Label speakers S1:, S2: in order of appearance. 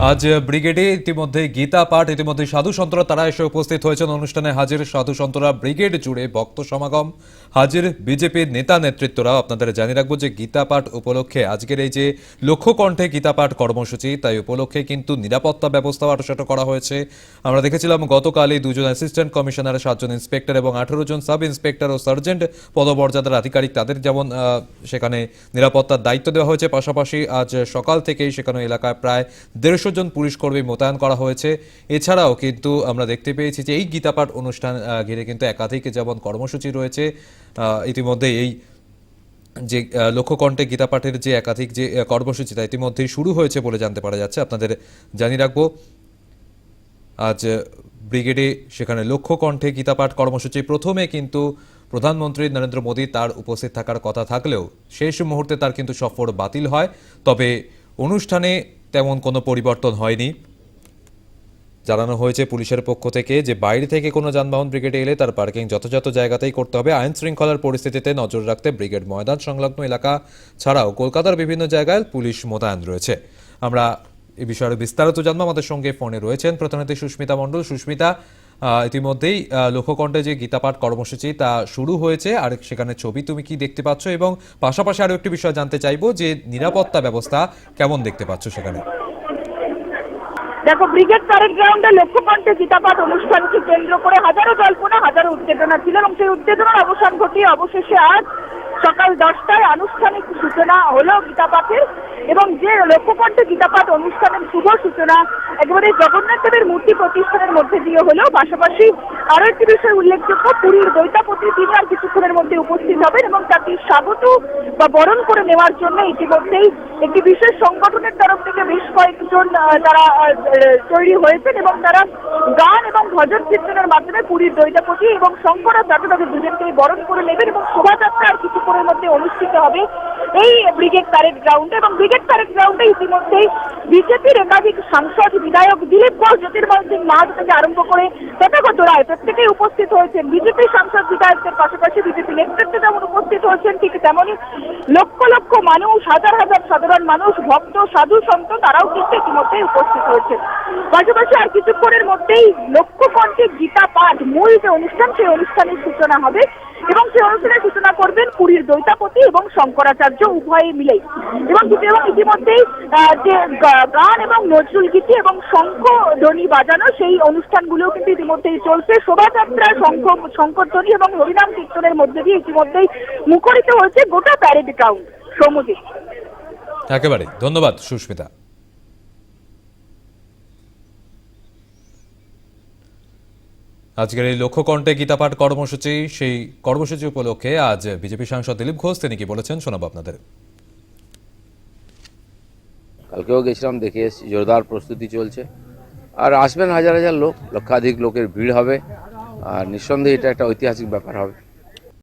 S1: আজ ব্রিগেডে ইতিমধ্যে গীতা পাঠ, ইতিমধ্যে সাধু সন্তরা, তারা এসে উপস্থিত হয়েছেন। অনুষ্ঠানে হাজির সাধু সন্তরা ব্রিগেড জুড়ে ভক্ত সমাগম। হাজির বিজেপির নেতা নেতৃত্বরা, আপনাদের জানিয়ে রাখব যে গীতা পাঠ উপলক্ষে আজকের এই যে লক্ষ্য কণ্ঠে গীতা পাঠ কর্মসূচি, তাই উপলক্ষে কিন্তু নিরাপত্তা ব্যবস্থাও আরোসাটো করা হয়েছে। আমরা দেখেছিলাম গতকালই দুজন অ্যাসিস্ট্যান্ট কমিশনার সাতজন ইন্সপেক্টর এবং আঠেরো জন সাব ইন্সপেক্টর ও সার্জেন্ট পদমর্যাদার আধিকারিক, তাদের যেমন সেখানে নিরাপত্তার দায়িত্ব দেওয়া হয়েছে। পাশাপাশি আজ সকাল থেকেই সেখানে এলাকায় প্রায় দেড়শো জন পুলিশ কর্মী মোতায়েন করা হয়েছে। এছাড়াও কিন্তু আমরা দেখতে পেয়েছি যে এই গীতাপাঠ অনুষ্ঠান ঘিরে কিন্তু একাধিক যেমন কর্মসূচি রয়েছে ইতিমধ্যে এই যে লক্ষ্যকণ্ঠে গীতা পাঠের যে একাধিক যে কর্মসূচি তা ইতিমধ্যেই শুরু হয়েছে বলে জানতে পারা যাচ্ছে। আপনাদের জানিয়ে রাখব, আজ ব্রিগেডে সেখানে লক্ষ্য কণ্ঠে গীতাপাঠ কর্মসূচি। প্রথমে কিন্তু প্রধানমন্ত্রী নরেন্দ্র মোদী তার উপস্থিত থাকার কথা থাকলেও শেষ মুহূর্তে তার কিন্তু সফর বাতিল হয়। তবে অনুষ্ঠানে তেমন কোনো পরিবর্তন হয়নি। জানানো হয়েছে পুলিশের পক্ষ থেকে যে বাইরে থেকে কোনো যানবাহন ব্রিগেডে এলে তার পার্কিং যথাযথ জায়গাতেই করতে হবে। আইন শৃঙ্খলার পরিস্থিতিতে নজর রাখতে ব্রিগেড ময়দান সংলগ্ন এলাকা ছাড়াও কলকাতার বিভিন্ন জায়গায় পুলিশ মোতায়েন রয়েছে। আমরা এ বিষয়ে বিস্তারিত জানব। আমাদের সঙ্গে ফোনে রয়েছেন প্রধানমন্ত্রী সুস্মিতা মণ্ডল। সুস্মিতা ইতিমধ্যেই আহ, লক্ষ্যকণ্ঠে যে গীতাপাঠ কর্মসূচি তা শুরু হয়েছে। আর সেখানে ছবি তুমি কি দেখতে পাচ্ছ? এবং পাশাপাশি আরও একটি বিষয় জানতে চাইব যে নিরাপত্তা ব্যবস্থা কেমন দেখতে পাচ্ছ সেখানে?
S2: দেখো ব্রিগেড প্যারেড গ্রাউন্ডে লক্ষ্যকণ্ঠে গীতাপাঠ অনুষ্ঠানকে কেন্দ্র করে হাজারো জল্পনা হাজারো উত্তেজনা ছিল এবং সেই উত্তেজনার অবসান ঘটিয়ে অবশেষে আজ সকাল দশটায় আনুষ্ঠানিক সূচনা হলো গীতাপাঠের এবং যে লক্ষ্যকণ্ঠে গীতাপাঠ অনুষ্ঠানের শুভ সূচনা একেবারে জগন্নাথ দেবের মূর্তি প্রতিষ্ঠানের মধ্যে দিয়ে হলো। পাশাপাশি আরও একটি বিষয় উল্লেখযোগ্য, পুরীর দৈতাপতি তিনি আর কিছুক্ষণের মধ্যে উপস্থিত হবেন এবং তাকে স্বাগত বা বরণ করে নেওয়ার জন্য ইতিমধ্যেই একটি বিশেষ সংগঠনের তরফ থেকে বেশ কয়েকজন তারা তৈরি হয়েছেন এবং তারা গান এবং ভজন কীর্তনের মাধ্যমে পুরীর দৈতাপতি এবং শঙ্করাচার্য তাদের দুজনকেই বরণ করে নেবেন এবং শোভাযাত্রা আর কিছুক্ষণের মধ্যে অনুষ্ঠিত হবে এই ব্রিগেড প্যারেড গ্রাউন্ডে এবং ব্রিগেড প্যারেড গ্রাউন্ডে ইতিমধ্যেই বিজেপির একাধিক সাংসদ, বিধায়ক দিলীপ ঘোষ, জ্যোতির্ময় সিং মাহাতো থেকে আরম্ভ করে তথাগত রায় প্রত্যেকেই উপস্থিত হয়েছেন। বিজেপি সাংসদ, বিধায়কদের পাশাপাশি বিজেপি নেতৃত্ব যেমন উপস্থিত হয়েছেন, ঠিক তেমনই লক্ষ লক্ষ মানুষ, হাজার হাজার সাধারণ মানুষ, ভক্ত, সাধু সন্ত তারাও কিন্তু ইতিমধ্যে উপস্থিত হয়েছেন। পাশাপাশি আর কিছুক্ষণের মধ্যেই লক্ষ কণ্ঠে গীতা পাঠ, মূল যে অনুষ্ঠান, সেই অনুষ্ঠানের সূচনা হবে এবং সেই অনুষ্ঠানের করবেন পুরীর দৈতাপতি এবং শঙ্করাচার্য উভয়ে মিলে এবং এবং ইতিমধ্যেই যে গান এবং নজরুল গীতি এবং শঙ্খ ধ্বনি বাজানো সেই অনুষ্ঠানগুলোও কিন্তু ইতিমধ্যেই চলছে। শোভাযাত্রা, শঙ্খ, শঙ্করধ্বনি এবং হরিনাম কীর্তনের মধ্যে দিয়ে ইতিমধ্যেই মুখরিত হয়েছে গোটা প্যারেড গ্রাউন্ড। সৌমজিৎ
S1: একেবারে। ধন্যবাদ, সুস্মিতা। আজকের এই লক্ষ্যকণ্ঠে গীতাপাঠ কর্মসূচি, সেই কর্মসূচি উপলক্ষে আজ বিজেপি সাংসদ দিলীপ ঘোষ, তিনি কি বলেছেন শোনাবো আপনাদের।
S3: কালকেও গেছিলাম, দেখে এসেছি, জোরদার প্রস্তুতি চলছে। আর আসবেন হাজার হাজার লোক, লক্ষাধিক লোকের ভিড় হবে। আর নিঃসন্দেহে এটা একটা ঐতিহাসিক ব্যাপার হবে।